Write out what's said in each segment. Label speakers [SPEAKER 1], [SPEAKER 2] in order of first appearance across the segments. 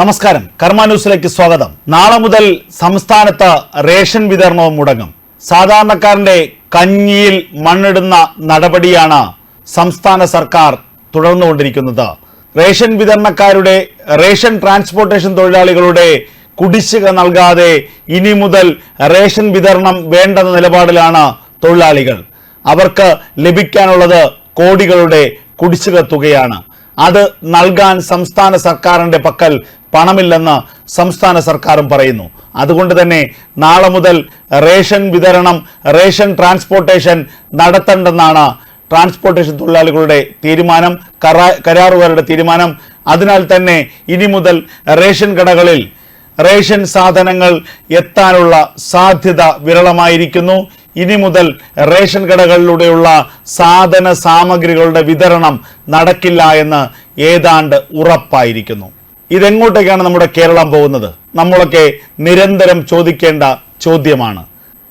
[SPEAKER 1] നമസ്കാരം. കർമ്മ ന്യൂസിലേക്ക് സ്വാഗതം. നാളെ മുതൽ സംസ്ഥാനത്ത് റേഷൻ വിതരണവും മുടങ്ങും. സാധാരണക്കാരന്റെ കഞ്ഞിയിൽ മണ്ണിടുന്ന നടപടിയാണ് സംസ്ഥാന സർക്കാർ തുടർന്നുകൊണ്ടിരിക്കുന്നത്. റേഷൻ വിതരണക്കാരുടെ റേഷൻ ട്രാൻസ്പോർട്ടേഷൻ തൊഴിലാളികളുടെ കുടിശ്ശിക നൽകാതെ ഇനി മുതൽ റേഷൻ വിതരണം വേണ്ടെന്ന നിലപാടിലാണ് തൊഴിലാളികൾ. അവർക്ക് ലഭിക്കാനുള്ളത് കോടികളുടെ കുടിശ്ശിക തുകയാണ്. അത് നൽകാൻ സംസ്ഥാന സർക്കാരിന്റെ പക്കൽ പണമില്ലെന്ന് സംസ്ഥാന സർക്കാരും പറയുന്നു. അതുകൊണ്ട് തന്നെ നാളെ മുതൽ റേഷൻ വിതരണം റേഷൻ ട്രാൻസ്പോർട്ടേഷൻ നടത്തണ്ടെന്നാണ് ട്രാൻസ്പോർട്ടേഷൻ തൊഴിലാളികളുടെ തീരുമാനം കരാ- കരാറുകാരുടെ തീരുമാനം. അതിനാൽ തന്നെ ഇനി മുതൽ റേഷൻ കടകളിൽ റേഷൻ സാധനങ്ങൾ എത്താനുള്ള സാധ്യത വിരളമായിരിക്കുന്നു. ഇനി മുതൽ റേഷൻ കടകളിലൂടെയുള്ള സാധന സാമഗ്രികളുടെ വിതരണം നടക്കില്ല എന്ന് ഏതാണ്ട് ഉറപ്പായിരിക്കുന്നു. ഇതെങ്ങോട്ടേക്കാണ് നമ്മുടെ കേരളം പോകുന്നത്? നമ്മളൊക്കെ നിരന്തരം ചോദിക്കേണ്ട ചോദ്യമാണ്.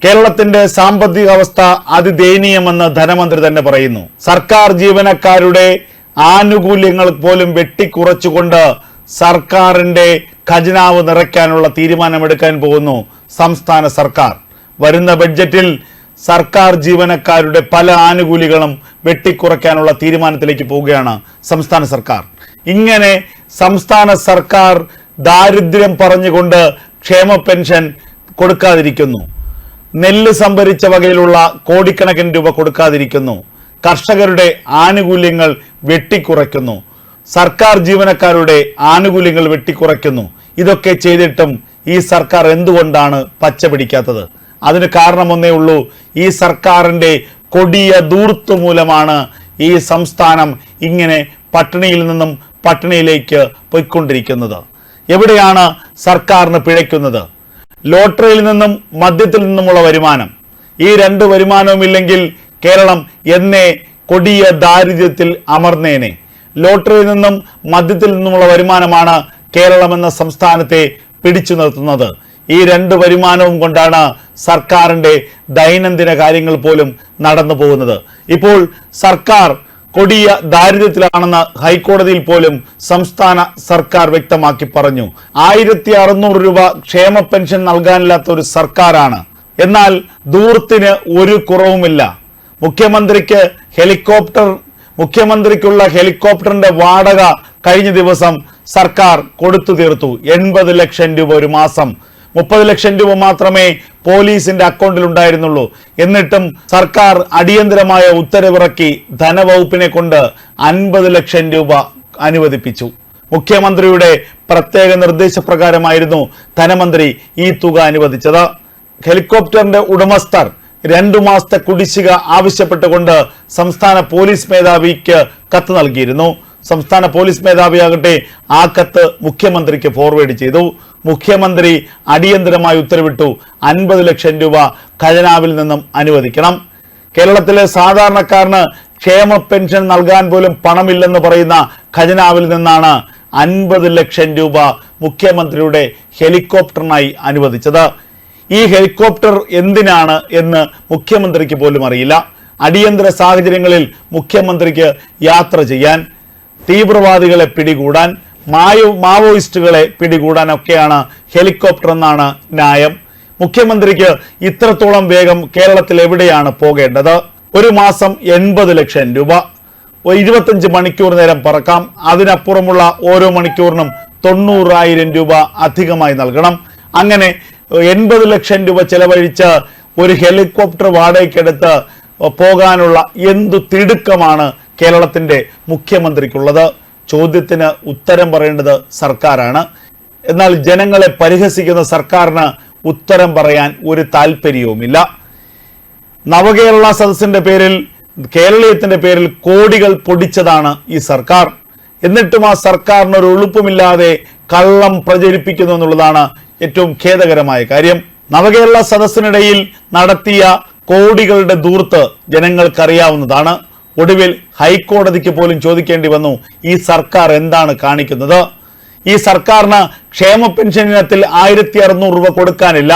[SPEAKER 1] കേരളത്തിന്റെ സാമ്പത്തിക അവസ്ഥ അതിദയനീയമെന്ന് ധനമന്ത്രി തന്നെ പറയുന്നു. സർക്കാർ ജീവനക്കാരുടെ ആനുകൂല്യങ്ങൾ പോലും വെട്ടിക്കുറച്ചുകൊണ്ട് സർക്കാരിന്റെ ഖജനാവ് നിറയ്ക്കാനുള്ള തീരുമാനമെടുക്കാൻ പോകുന്നു സംസ്ഥാന സർക്കാർ. വരുന്ന ബഡ്ജറ്റിൽ സർക്കാർ ജീവനക്കാരുടെ പല ആനുകൂല്യങ്ങളും വെട്ടിക്കുറയ്ക്കാനുള്ള തീരുമാനത്തിലേക്ക് പോവുകയാണ് സംസ്ഥാന സർക്കാർ. ഇങ്ങനെ സംസ്ഥാന സർക്കാർ ദാരിദ്ര്യം പറഞ്ഞുകൊണ്ട് ക്ഷേമ പെൻഷൻ കൊടുക്കാതിരിക്കുന്നു. നെല്ല് സംഭരിച്ച വകയിലുള്ള കോടിക്കണക്കിന് രൂപ കൊടുക്കാതിരിക്കുന്നു. കർഷകരുടെ ആനുകൂല്യങ്ങൾ വെട്ടിക്കുറയ്ക്കുന്നു. സർക്കാർ ജീവനക്കാരുടെ ആനുകൂല്യങ്ങൾ വെട്ടിക്കുറയ്ക്കുന്നു. ഇതൊക്കെ ചെയ്തിട്ടും ഈ സർക്കാർ എന്തുകൊണ്ടാണ് പച്ച പിടിക്കാത്തത്? അതിന് കാരണമൊന്നേ ഉള്ളൂ. ഈ സർക്കാരിന്റെ കൊടിയ ദൂർത്ത് മൂലമാണ് ഈ സംസ്ഥാനം ഇങ്ങനെ പട്ടിണിയിൽ നിന്നും പട്ടിണിയിലേക്ക് പോയിക്കൊണ്ടിരിക്കുന്നത്. എവിടെയാണ് സർക്കാരിന് പിഴയ്ക്കുന്നത്? ലോട്ടറിയിൽ നിന്നും മദ്യത്തിൽ നിന്നുമുള്ള വരുമാനം. ഈ രണ്ട് വരുമാനവും ഇല്ലെങ്കിൽ കേരളം എന്നേ കൊടിയ ദാരിദ്ര്യത്തിൽ അമർന്നേനെ. ലോട്ടറിയിൽ നിന്നും മദ്യത്തിൽ നിന്നുമുള്ള വരുമാനമാണ് കേരളം എന്ന സംസ്ഥാനത്തെ പിടിച്ചു നിർത്തുന്നത്. ഈ രണ്ട് വരുമാനവും കൊണ്ടാണ് സർക്കാരിന്റെ ദൈനംദിന കാര്യങ്ങൾ പോലും നടന്നു പോകുന്നത്. ഇപ്പോൾ സർക്കാർ കൊടിയ ദാരിദ്ര്യത്തിലാണെന്ന് ഹൈക്കോടതിയിൽ പോലും സംസ്ഥാന സർക്കാർ വ്യക്തമാക്കി പറഞ്ഞു. ആയിരത്തി അറുന്നൂറ് രൂപ ക്ഷേമ പെൻഷൻ നൽകാനില്ലാത്ത ഒരു സർക്കാരാണ്. എന്നാൽ ദൂർത്തിന് ഒരു കുറവുമില്ല. മുഖ്യമന്ത്രിക്ക് ഹെലികോപ്റ്റർ മുഖ്യമന്ത്രിക്കുള്ള ഹെലികോപ്റ്ററിന്റെ വാടക കഴിഞ്ഞ ദിവസം സർക്കാർ കൊടുത്തു തീർത്തു. എൺപത് ലക്ഷം രൂപ ഒരു മാസം മുപ്പത് ലക്ഷം രൂപ മാത്രമേ പോലീസിന്റെ അക്കൗണ്ടിൽ ഉണ്ടായിരുന്നുള്ളൂ എന്നിട്ടും സർക്കാർ അടിയന്തരമായ ഉത്തരവിറക്കി ധനവകുപ്പിനെ കൊണ്ട് അൻപത് ലക്ഷം രൂപ അനുവദിപ്പിച്ചു. മുഖ്യമന്ത്രിയുടെ പ്രത്യേക നിർദ്ദേശപ്രകാരമായിരുന്നു ധനമന്ത്രി ഈ തുക അനുവദിച്ചത്. ഹെലികോപ്റ്ററിന്റെ ഉടമസ്ഥർ രണ്ടു മാസത്തെ കുടിശ്ശിക ആവശ്യപ്പെട്ടുകൊണ്ട് സംസ്ഥാന പോലീസ് മേധാവിക്ക് കത്ത് നൽകിയിരുന്നു. സംസ്ഥാന പോലീസ് മേധാവിയാകട്ടെ ആ കത്ത് മുഖ്യമന്ത്രിക്ക് ഫോർവേഡ് ചെയ്തു. മുഖ്യമന്ത്രി അടിയന്തരമായി ഉത്തരവിട്ടു. അൻപത് ലക്ഷം രൂപ ഖജനാവിൽ നിന്നും അനുവദിക്കണം. കേരളത്തിലെ സാധാരണക്കാരന് ക്ഷേമ പെൻഷൻ നൽകാൻ പോലും പണമില്ലെന്ന് പറയുന്ന ഖജനാവിൽ നിന്നാണ് അൻപത് ലക്ഷം രൂപ മുഖ്യമന്ത്രിയുടെ ഹെലികോപ്റ്ററിനായി അനുവദിച്ചത്. ഈ ഹെലികോപ്റ്റർ എന്തിനാണ് എന്ന് മുഖ്യമന്ത്രിക്ക് പോലും അറിയില്ല. അടിയന്തര സാഹചര്യങ്ങളിൽ മുഖ്യമന്ത്രിക്ക് യാത്ര ചെയ്യാൻ തീവ്രവാദികളെ പിടികൂടാൻ മായോ മാവോയിസ്റ്റുകളെ പിടികൂടാനൊക്കെയാണ് ഹെലികോപ്റ്റർ എന്നാണ് ന്യായം. മുഖ്യമന്ത്രിക്ക് ഇത്രത്തോളം വേഗം കേരളത്തിൽ എവിടെയാണ് പോകേണ്ടത്? ഒരു മാസം എൺപത് ലക്ഷം രൂപ. ഇരുപത്തഞ്ച് മണിക്കൂർ നേരം പറക്കാം. അതിനപ്പുറമുള്ള ഓരോ മണിക്കൂറിനും തൊണ്ണൂറായിരം രൂപ അധികമായി നൽകണം. അങ്ങനെ എൺപത് ലക്ഷം രൂപ ചെലവഴിച്ച് ഒരു ഹെലികോപ്റ്റർ വാടകയ്ക്കെടുത്ത് പോകാനുള്ള എന്തു തിടുക്കമാണ് കേരളത്തിന്റെ മുഖ്യമന്ത്രിക്കുള്ളത്. ചോദ്യത്തിന് ഉത്തരം പറയേണ്ടത് സർക്കാരാണ്. എന്നാൽ ജനങ്ങളെ പരിഹസിക്കുന്ന സർക്കാരിന് ഉത്തരം പറയാൻ ഒരു താല്പര്യവുമില്ല നവകേരള സദസ്സിന്റെ പേരിൽ കേരളീയത്തിന്റെ പേരിൽ കോടികൾ പൊടിച്ചതാണ് ഈ സർക്കാർ. എന്നിട്ടും ആ സർക്കാരിന് ഒരു എളുപ്പമില്ലാതെ കള്ളം പ്രചരിപ്പിക്കുന്നു എന്നുള്ളതാണ് ഏറ്റവും ഖേദകരമായ കാര്യം. നവകേരള സദസ്സിനിടയിൽ നടത്തിയ കോടികളുടെ ദൂർത്ത് ജനങ്ങൾക്കറിയാവുന്നതാണ്. ഒടുവിൽ ഹൈക്കോടതിക്ക് പോലും ചോദിക്കേണ്ടി വന്നു ഈ സർക്കാർ എന്താണ് കാണിക്കുന്നത്? ഈ സർക്കാരിന് ക്ഷേമ പെൻഷൻ ഇനത്തിൽ ആയിരത്തി അറുന്നൂറ് രൂപ കൊടുക്കാനില്ല.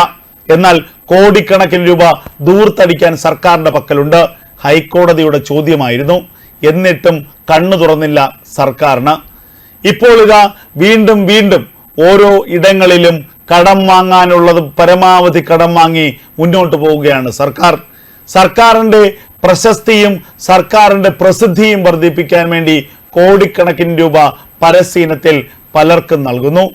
[SPEAKER 1] എന്നാൽ കോടിക്കണക്കിന് രൂപ ദൂർത്തടിക്കാൻ സർക്കാരിന്റെ പക്കലുണ്ട്. ഹൈക്കോടതിയുടെ ചോദ്യമായിരുന്നു എന്നിട്ടും കണ്ണു തുറന്നില്ല സർക്കാരിന്. ഇപ്പോൾ ഇതാ വീണ്ടും വീണ്ടും ഓരോ ഇടങ്ങളിലും കടം വാങ്ങാനുള്ളത് പരമാവധി കടം വാങ്ങി മുന്നോട്ട് പോവുകയാണ് സർക്കാർ. സർക്കാരിന്റെ പ്രശസ്തിയും സർക്കാരിന്റെ പ്രസിദ്ധിയും വർദ്ധിപ്പിക്കാൻ വേണ്ടി കോടിക്കണക്കിന് രൂപ പരസ്യനത്തിൽ പലർക്കും നൽകുന്നു.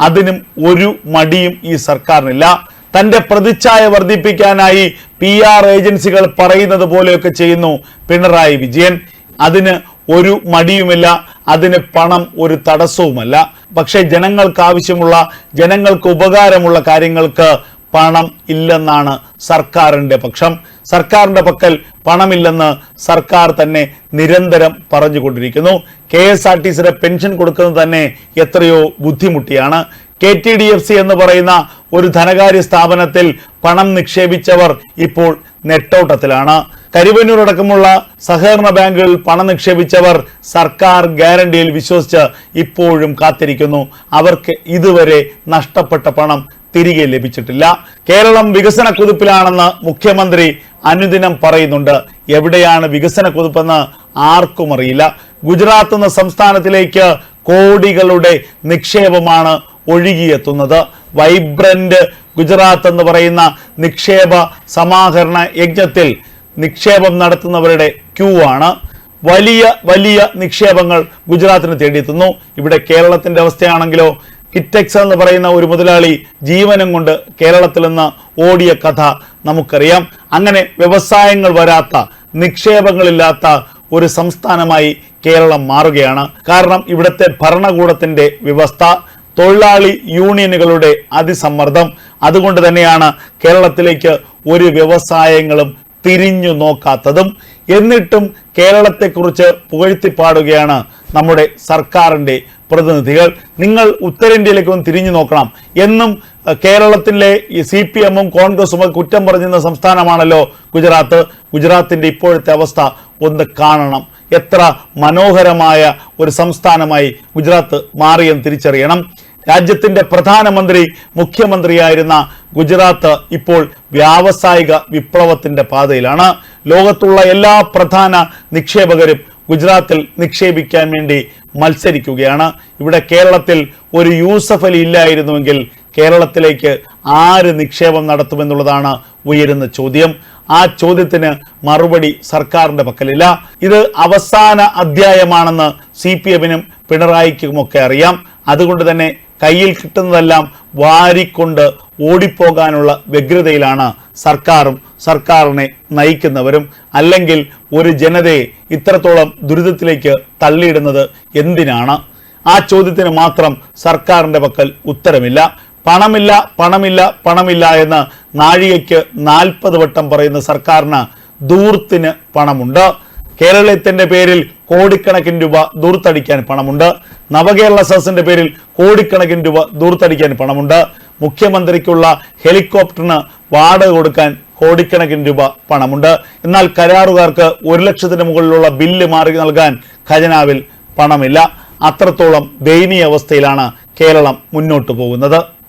[SPEAKER 1] അതിനും ഒരു മടിയും ഈ സർക്കാരിനില്ല. തന്റെ പ്രതിച്ഛായ വർദ്ധിപ്പിക്കാനായി പി ആർ ഏജൻസികൾ പറയുന്നത് പോലെയൊക്കെ ചെയ്യുന്നു പിണറായി വിജയൻ. അതിന് ഒരു മടിയുമില്ല. അതിന് പണം ഒരു തടസ്സവുമല്ല. പക്ഷേ ജനങ്ങൾക്ക് ആവശ്യമുള്ള ജനങ്ങൾക്ക് ഉപകാരമുള്ള കാര്യങ്ങൾക്ക് പണം ഇല്ലെന്നാണ് സർക്കാരിന്റെ പക്ഷം. സർക്കാരിന്റെ പക്കൽ പണമില്ലെന്ന് സർക്കാർ തന്നെ നിരന്തരം പറഞ്ഞുകൊണ്ടിരിക്കുന്നു. കെ എസ് ആർ ടി സിയുടെ പെൻഷൻ കൊടുക്കുന്നത് തന്നെ എത്രയോ ബുദ്ധിമുട്ടിയാണ്. K T D F C എന്ന് പറയുന്ന ഒരു ധനകാര്യ സ്ഥാപനത്തിൽ പണം നിക്ഷേപിച്ചവർ ഇപ്പോൾ നെട്ടോട്ടത്തിലാണ്. കരിവന്നൂർ അടക്കമുള്ള സഹകരണ ബാങ്കുകളിൽ പണം നിക്ഷേപിച്ചവർ സർക്കാർ ഗ്യാരണ്ടിയിൽ വിശ്വസിച്ച് ഇപ്പോഴും കാത്തിരിക്കുന്നു. അവർക്ക് ഇതുവരെ നഷ്ടപ്പെട്ട പണം തിരികെ ലഭിച്ചിട്ടില്ല. കേരളം വികസന കുതിപ്പിലാണെന്ന് മുഖ്യമന്ത്രി അനുദിനം പറയുന്നുണ്ട്. എവിടെയാണ് വികസന കുതിപ്പെന്ന് ആർക്കും അറിയില്ല. ഗുജറാത്ത് എന്ന സംസ്ഥാനത്തിലേക്ക് കോടികളുടെ നിക്ഷേപമാണ് ഒഴുകിയെത്തുന്നത്. വൈബ്രന്റ് ഗുജറാത്ത് എന്ന് പറയുന്ന നിക്ഷേപ സമാഹരണ യജ്ഞത്തിൽ നിക്ഷേപം നടത്തുന്നവരുടെ ക്യൂ ആണ്. വലിയ വലിയ നിക്ഷേപങ്ങൾ ഗുജറാത്തിന് തേടിയെത്തുന്നു. ഇവിടെ കേരളത്തിന്റെ അവസ്ഥയാണെങ്കിലോ കിറ്റെക്സ് എന്ന് പറയുന്ന ഒരു മുതലാളി ജീവനം കൊണ്ട് കേരളത്തിൽ നിന്ന് ഓടിയ കഥ നമുക്കറിയാം. അങ്ങനെ വ്യവസായങ്ങൾ വരാത്ത നിക്ഷേപങ്ങളില്ലാത്ത ഒരു സംസ്ഥാനമായി കേരളം മാറുകയാണ്. കാരണം ഇവിടുത്തെ ഭരണകൂടത്തിന്റെ വ്യവസ്ഥ തൊഴിലാളി യൂണിയനുകളുടെ അതിസമ്മർദ്ദം. അതുകൊണ്ട് തന്നെയാണ് കേരളത്തിലേക്ക് ഒരു വ്യവസായങ്ങളും തിരിഞ്ഞു നോക്കാത്തതും. എന്നിട്ടും കേരളത്തെക്കുറിച്ച് പുകഴ്ത്തിപ്പാടുകയാണ് നമ്മുടെ സർക്കാരിന്റെ പ്രതിനിധികൾ നിങ്ങൾ ഉത്തരേന്ത്യയിലേക്ക് ഒന്ന് തിരിഞ്ഞു നോക്കണം. എന്നും കേരളത്തിലെ സി പി എമ്മും കോൺഗ്രസും ഒക്കെ കുറ്റം പറഞ്ഞിരുന്ന സംസ്ഥാനമാണല്ലോ ഗുജറാത്ത്. ഗുജറാത്തിന്റെ ഇപ്പോഴത്തെ അവസ്ഥ ഒന്ന് കാണണം. എത്ര മനോഹരമായ ഒരു സംസ്ഥാനമായി ഗുജറാത്ത് മാറിയെന്ന് തിരിച്ചറിയണം. രാജ്യത്തിന്റെ പ്രധാനമന്ത്രി മുഖ്യമന്ത്രിയായിരുന്ന ഗുജറാത്ത് ഇപ്പോൾ വ്യാവസായിക വിപ്ലവത്തിന്റെ പാതയിലാണ്. ലോകത്തുള്ള എല്ലാ പ്രധാന നിക്ഷേപകരും ഗുജറാത്തിൽ നിക്ഷേപിക്കാൻ വേണ്ടി മത്സരിക്കുകയാണ്. ഇവിടെ കേരളത്തിൽ ഒരു യൂസഫ് അലി ഇല്ലായിരുന്നുവെങ്കിൽ കേരളത്തിലേക്ക് ആര് നിക്ഷേപം നടത്തുമെന്നുള്ളതാണ് ഉയരുന്ന ചോദ്യം. ആ ചോദ്യത്തിന് മറുപടി സർക്കാരിന്റെ പക്കലില്ല. ഇത് അവസാന അധ്യായമാണെന്ന് സി പി എമ്മിനും പിണറായിക്കുമൊക്കെ അറിയാം. അതുകൊണ്ട് തന്നെ കയ്യിൽ കിട്ടുന്നതെല്ലാം വാരിക്കൊണ്ട് ഓടിപ്പോകാനുള്ള വ്യഗ്രതയിലാണ് സർക്കാരും സർക്കാരിനെ നയിക്കുന്നവരും. അല്ലെങ്കിൽ ഒരു ജനതയെ ഇത്രത്തോളം ദുരിതത്തിലേക്ക് തള്ളിയിടുന്നത് എന്തിനാണ്? ആ ചോദ്യത്തിന് മാത്രം സർക്കാരിന്റെ പക്കൽ ഉത്തരമില്ല. പണമില്ല പണമില്ല പണമില്ല എന്ന് നാഴികയ്ക്ക് നാൽപ്പത് വട്ടം പറയുന്ന സർക്കാരിന് ദൂർത്തിന് പണമുണ്ട്. കേരളത്തിന്റെ പേരിൽ കോടിക്കണക്കിന് രൂപ ദൂർത്തടിക്കാൻ പണമുണ്ട്. നവകേരള സദസ്സിന്റെ പേരിൽ കോടിക്കണക്കിന് രൂപ ദൂർത്തടിക്കാൻ പണമുണ്ട്. മുഖ്യമന്ത്രിക്കുള്ള ഹെലികോപ്റ്ററിന് വാടക കൊടുക്കാൻ കോടിക്കണക്കിന് രൂപ പണമുണ്ട്. എന്നാൽ കരാറുകാർക്ക് ഒരു ലക്ഷത്തിന് മുകളിലുള്ള ബില്ല് മാറി നൽകാൻ ഖജനാവിൽ പണമില്ല. അത്രത്തോളം ദയനീയ അവസ്ഥയിലാണ് കേരളം മുന്നോട്ട് പോകുന്നത്.